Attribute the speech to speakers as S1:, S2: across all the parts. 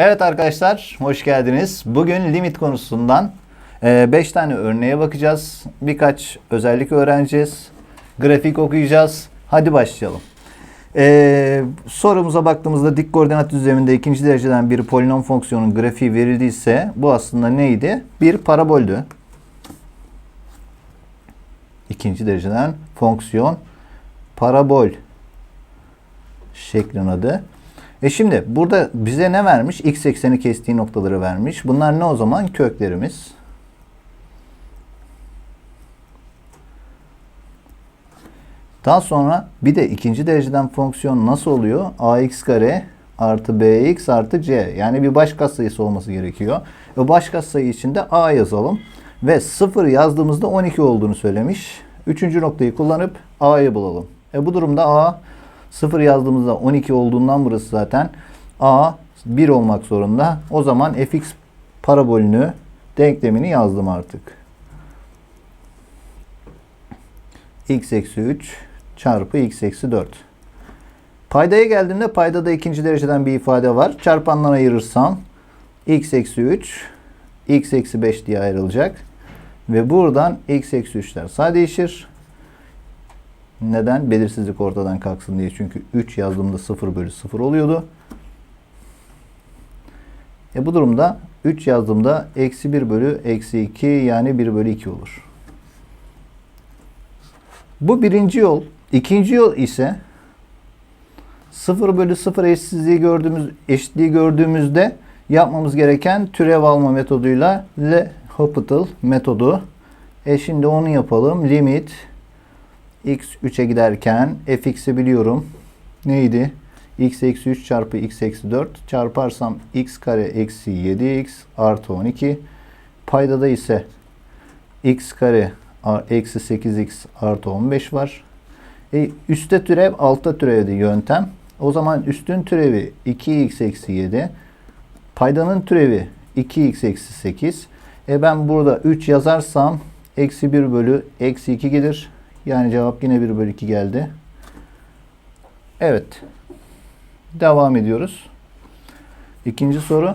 S1: Evet arkadaşlar hoş geldiniz. Bugün limit konusundan 5 tane örneğe bakacağız. Birkaç özellik öğreneceğiz. Grafik okuyacağız. Hadi başlayalım. Ee, sorumuza baktığımızda dik koordinat düzleminde ikinci dereceden bir polinom fonksiyonun grafiği verildiyse bu aslında neydi? Bir paraboldü. İkinci dereceden fonksiyon parabol şeklin adı. E şimdi burada bize ne vermiş? X ekseni kestiği noktaları vermiş. Bunlar ne o zaman? Köklerimiz. Daha sonra bir de ikinci dereceden fonksiyon nasıl oluyor? ax kare artı bx artı c. Yani bir baş katsayısı olması gerekiyor. O baş katsayı için de a yazalım. Ve 0 yazdığımızda 12 olduğunu söylemiş. Üçüncü noktayı kullanıp a'yı bulalım. E bu durumda a 0 yazdığımızda 12 olduğundan burası zaten a 1 olmak zorunda. O zaman fx parabolünü denklemini yazdım artık. x eksi 3 çarpı x eksi 4. Paydaya geldiğimde paydada ikinci dereceden bir ifade var. Çarpandan ayırırsam x eksi 3 x eksi 5 diye ayrılacak. Ve buradan x eksi 3'ler sadeleşir. Neden? Belirsizlik ortadan kalksın diye. Çünkü 3 yazdığımda 0 bölü 0 oluyordu. E bu durumda 3 yazdığımda eksi 1 bölü eksi 2 yani 1 bölü 2 olur. Bu birinci yol. İkinci yol ise 0 bölü 0 eşitsizliği gördüğümüz, eşitliği gördüğümüzde yapmamız gereken türev alma metoduyla Le Hospital metodu. E şimdi onu yapalım. Limit x 3'e giderken fx'i biliyorum. Neydi? x eksi 3 çarpı x eksi 4 çarparsam x kare eksi 7x artı 12. Paydada ise x kare eksi 8x artı 15 var. E, üstte türev altta türevdi yöntem. O zaman üstün türevi 2x eksi 7. Paydanın türevi 2x eksi 8. E ben burada 3 yazarsam eksi 1 bölü eksi 2 gelir. Yani cevap yine 1 bölü 2 geldi. Evet. Devam ediyoruz. İkinci soru.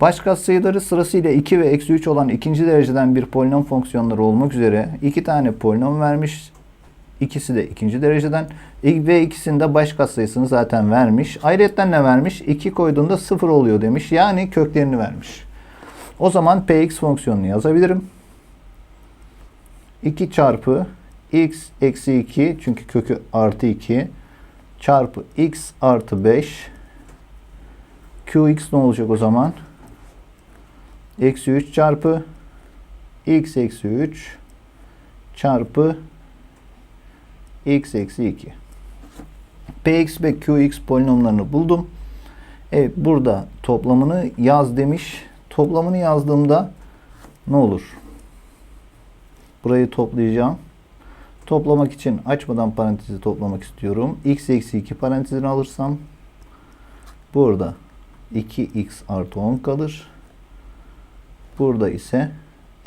S1: Baş katsayıları sırasıyla 2 ve eksi 3 olan ikinci dereceden bir polinom fonksiyonları olmak üzere iki tane polinom vermiş. İkisi de ikinci dereceden ve ikisinde baş katsayısını zaten vermiş. Ayrıca ne vermiş? 2 koyduğunda 0 oluyor demiş. Yani köklerini vermiş. O zaman px fonksiyonunu yazabilirim. 2 çarpı x eksi 2 çünkü kökü artı 2 çarpı x artı 5 qx ne olacak o zaman? Eksi 3 çarpı x eksi 3 çarpı x eksi 2. px ve qx polinomlarını buldum. Evet burada toplamını yaz demiş. Toplamını yazdığımda ne olur? Burayı toplayacağım. Toplamak için açmadan parantezi toplamak istiyorum. x eksi 2 parantezini alırsam burada 2x artı 10 kalır. Burada ise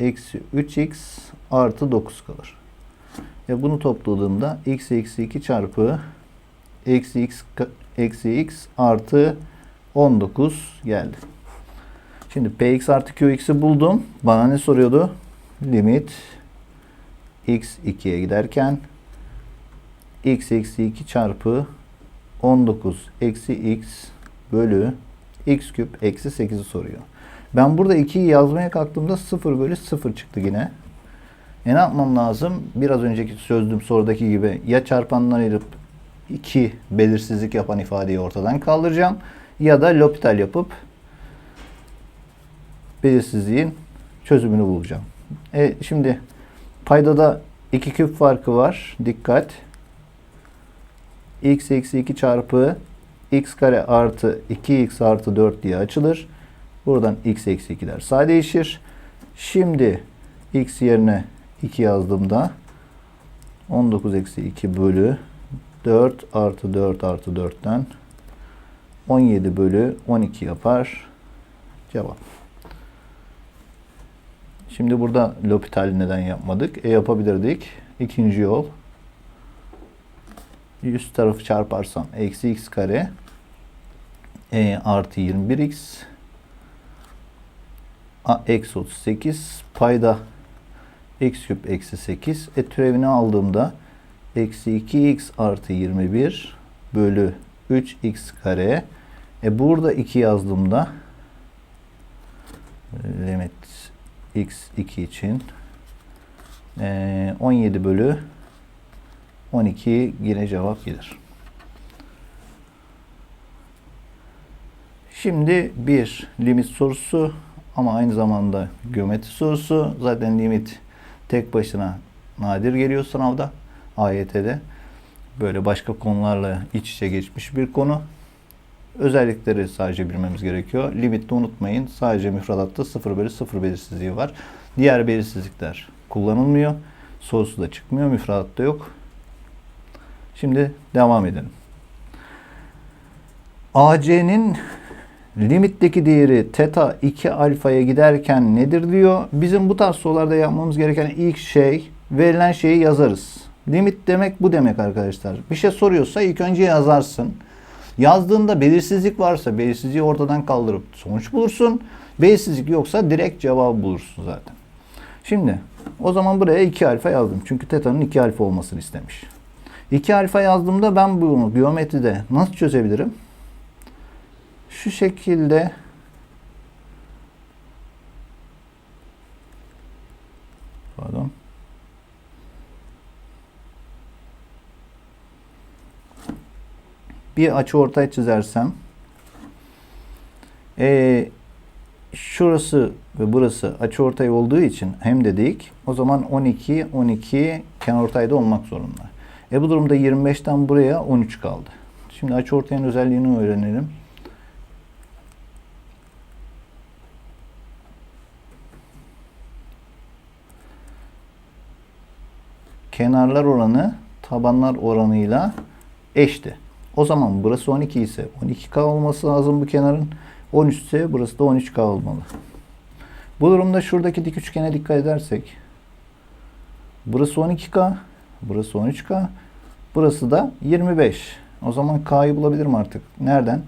S1: eksi 3x artı 9 kalır. Ya bunu topladığımda x eksi 2 çarpı eksi x eksi x artı 19 geldi. Şimdi px artı qx'i buldum. Bana ne soruyordu? Limit x 2'ye giderken x eksi 2 çarpı 19 eksi x bölü x küp eksi 8'i soruyor. Ben burada 2'yi yazmaya kalktığımda 0 bölü 0 çıktı yine. E ne yapmam lazım? Biraz önceki sözlüm sorudaki gibi ya çarpandan ayırıp 2 belirsizlik yapan ifadeyi ortadan kaldıracağım ya da L'Hopital yapıp belirsizliğin çözümünü bulacağım. E şimdi paydada 2 küp farkı var. Dikkat. x eksi 2 çarpı x kare artı 2x artı 4 diye açılır. Buradan x eksi 2'ler sadeleşir. Şimdi x yerine 2 yazdığımda 19 eksi 2 bölü 4 artı 4 artı 4'ten 17 bölü 12 yapar. Cevap. Şimdi burada L'Hopital neden yapmadık? E yapabilirdik. İkinci yol. Üst tarafı çarparsam eksi x kare e, artı 21x a, eksi 38 payda x küp eksi 8 e türevini aldığımda eksi 2x artı 21 bölü 3x kare e burada 2 yazdığımda e, limit x 2 için e, 17 bölü 12 yine cevap gelir. Şimdi bir limit sorusu ama aynı zamanda geometri sorusu. Zaten limit tek başına nadir geliyor sınavda. AYT'de. Böyle başka konularla iç içe geçmiş bir konu. Özellikleri sadece bilmemiz gerekiyor. Limitte unutmayın. Sadece müfredatta 0 bölü 0 belirsizliği var. Diğer belirsizlikler kullanılmıyor. Sorusu da çıkmıyor. Müfredatta yok. Şimdi devam edelim. AC'nin limitteki değeri teta 2 alfaya giderken nedir diyor. Bizim bu tarz sorularda yapmamız gereken ilk şey verilen şeyi yazarız. Limit demek bu demek arkadaşlar. Bir şey soruyorsa ilk önce yazarsın. Yazdığında belirsizlik varsa belirsizliği ortadan kaldırıp sonuç bulursun. Belirsizlik yoksa direkt cevabı bulursun zaten. Şimdi o zaman buraya 2 alfa yazdım. Çünkü teta'nın 2 alfa olmasını istemiş. 2 alfa yazdığımda ben bunu geometride nasıl çözebilirim? Şu şekilde pardon bir açı ortay çizersem e, şurası ve burası açı ortay olduğu için hem de dik o zaman 12 12 kenarortayda olmak zorunda. E bu durumda 25'ten buraya 13 kaldı. Şimdi açı ortayın özelliğini öğrenelim. Kenarlar oranı tabanlar oranıyla eşti. O zaman burası 12 ise 12K olması lazım bu kenarın. 13 ise burası da 13K olmalı. Bu durumda şuradaki dik üçgene dikkat edersek burası 12K, burası 13K, burası da 25. O zaman K'yı bulabilirim artık. Nereden?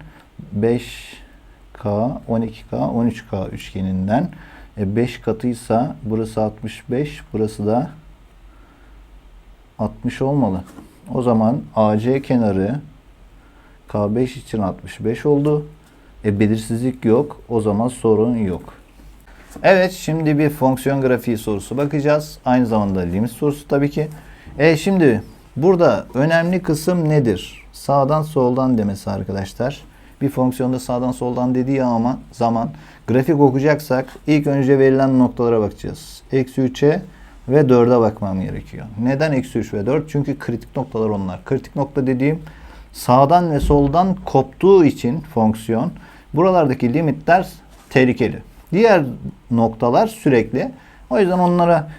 S1: 5K, 12K, 13K üçgeninden. E 5 katıysa burası 65, burası da 60 olmalı. O zaman AC kenarı K5 için 65 oldu. E belirsizlik yok. O zaman sorun yok. Evet şimdi bir fonksiyon grafiği sorusu bakacağız. Aynı zamanda limit sorusu tabii ki. E şimdi burada önemli kısım nedir? Sağdan soldan demesi arkadaşlar. Bir fonksiyonda sağdan soldan dediği ama zaman grafik okuyacaksak ilk önce verilen noktalara bakacağız. Eksi 3'e ve 4'e bakmam gerekiyor. Neden eksi 3 ve 4? Çünkü kritik noktalar onlar. Kritik nokta dediğim sağdan ve soldan koptuğu için fonksiyon buralardaki limitler tehlikeli. Diğer noktalar sürekli. O yüzden onlara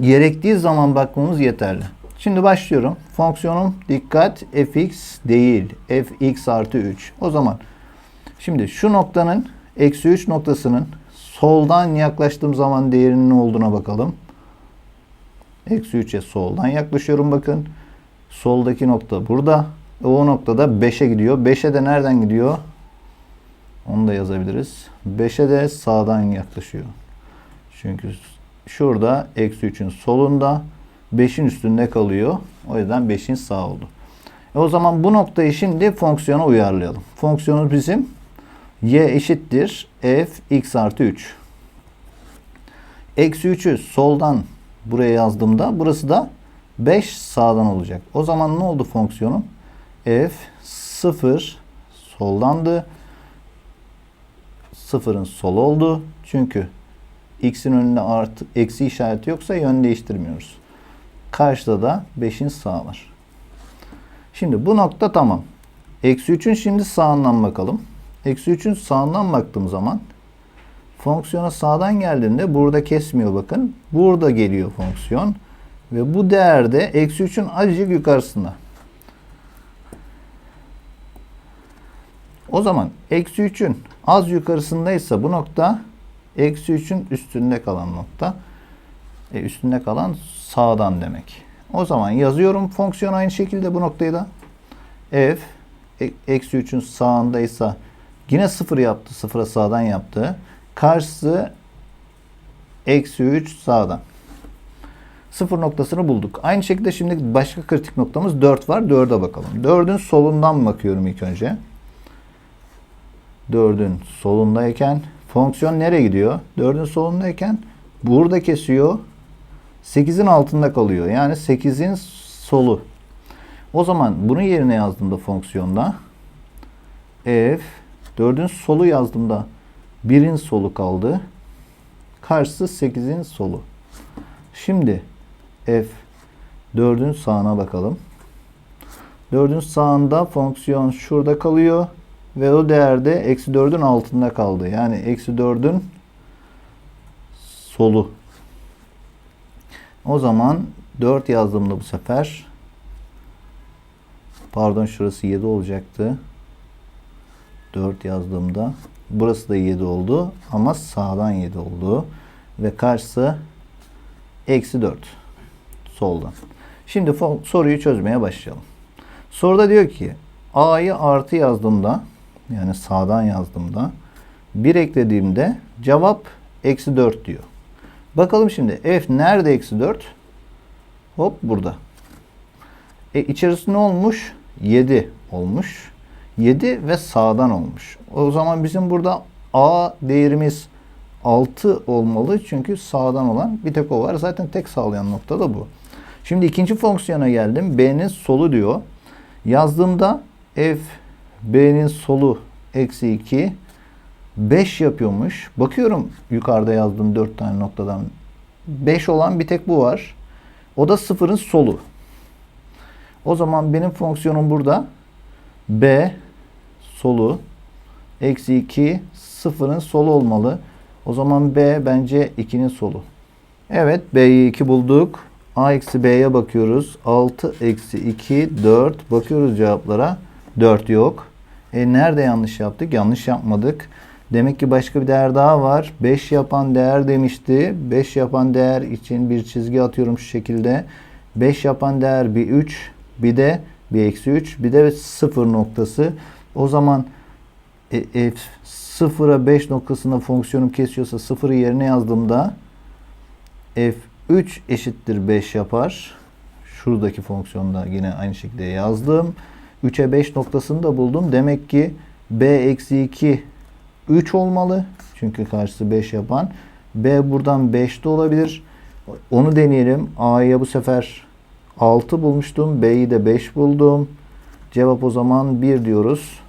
S1: gerektiği zaman bakmamız yeterli. Şimdi başlıyorum. Fonksiyonum dikkat fx değil. fx artı 3. O zaman şimdi şu noktanın eksi 3 noktasının soldan yaklaştığım zaman değerinin ne olduğuna bakalım. Eksi 3'e soldan yaklaşıyorum bakın. Soldaki nokta burada. O noktada 5'e gidiyor. 5'e de nereden gidiyor? Onu da yazabiliriz. 5'e de sağdan yaklaşıyor. Çünkü şurada eksi 3'ün solunda 5'in üstünde kalıyor. O yüzden 5'in sağ oldu. E o zaman bu noktayı şimdi fonksiyona uyarlayalım. Fonksiyonumuz bizim y eşittir f x artı 3. Eksi 3'ü soldan buraya yazdığımda burası da 5 sağdan olacak. O zaman ne oldu fonksiyonum? F 0 soldandı. 0'ın sol oldu. Çünkü x'in önünde artı eksi işareti yoksa yön değiştirmiyoruz. Karşıda da 5'in sağ var. Şimdi bu nokta tamam. Eksi 3'ün şimdi sağından bakalım. Eksi 3'ün sağından baktığım zaman fonksiyona sağdan geldiğinde burada kesmiyor bakın. Burada geliyor fonksiyon. Ve bu değerde eksi 3'ün azıcık yukarısında. O zaman eksi 3'ün az yukarısındaysa bu nokta eksi 3'ün üstünde kalan nokta. E, üstünde kalan sağdan demek. O zaman yazıyorum fonksiyon aynı şekilde bu noktayı da. f e, eksi 3'ün sağındaysa Yine 0 yaptı. 0'a sağdan yaptı. Karşısı eksi 3 sağdan. Sıfır noktasını bulduk. Aynı şekilde şimdi başka kritik noktamız 4 var. 4'e bakalım. 4'ün solundan bakıyorum ilk önce. 4'ün solundayken fonksiyon nereye gidiyor? 4'ün solundayken burada kesiyor. 8'in altında kalıyor. Yani 8'in solu. O zaman bunun yerine yazdığımda fonksiyonda f 4'ün solu yazdığımda 1'in solu kaldı. Karşısı 8'in solu. Şimdi f 4'ün sağına bakalım. 4'ün sağında fonksiyon şurada kalıyor. Ve o değerde eksi 4'ün altında kaldı. Yani eksi 4'ün solu. O zaman 4 yazdığımda bu sefer pardon şurası 7 olacaktı. 4 yazdığımda burası da 7 oldu ama sağdan 7 oldu. Ve karşısı eksi 4 soldan. Şimdi soruyu çözmeye başlayalım. Soruda diyor ki a'yı artı yazdığımda yani sağdan yazdığımda 1 eklediğimde cevap eksi 4 diyor. Bakalım şimdi f nerede eksi 4? Hop burada. E içerisi ne olmuş? 7 olmuş. 7 ve sağdan olmuş. O zaman bizim burada a değerimiz 6 olmalı. Çünkü sağdan olan bir tek o var. Zaten tek sağlayan nokta da bu. Şimdi ikinci fonksiyona geldim. b'nin solu diyor. Yazdığımda f b'nin solu eksi 2 5 yapıyormuş. Bakıyorum yukarıda yazdığım 4 tane noktadan 5 olan bir tek bu var. O da sıfırın solu. O zaman benim fonksiyonum burada b solu eksi 2 sıfırın solu olmalı. O zaman b bence 2'nin solu. Evet b'yi 2 bulduk. a eksi b'ye bakıyoruz. 6 eksi 2 4 bakıyoruz cevaplara. 4 yok. E nerede yanlış yaptık? Yanlış yapmadık. Demek ki başka bir değer daha var. 5 yapan değer demişti. 5 yapan değer için bir çizgi atıyorum şu şekilde. 5 yapan değer bir 3, bir de bir eksi 3, bir de 0 noktası. O zaman e, f 0'a 5 noktasında fonksiyonum kesiyorsa 0'ı yerine yazdığımda f3 eşittir 5 yapar. Şuradaki fonksiyonda yine aynı şekilde yazdım. 3'e 5 noktasını da buldum. Demek ki b eksi 2 3 olmalı. Çünkü karşısı 5 yapan. B buradan 5 de olabilir. Onu deneyelim. A'ya bu sefer 6 bulmuştum. B'yi de 5 buldum. Cevap o zaman 1 diyoruz.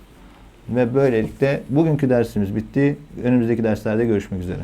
S1: Ve böylelikle bugünkü dersimiz bitti. Önümüzdeki derslerde görüşmek üzere.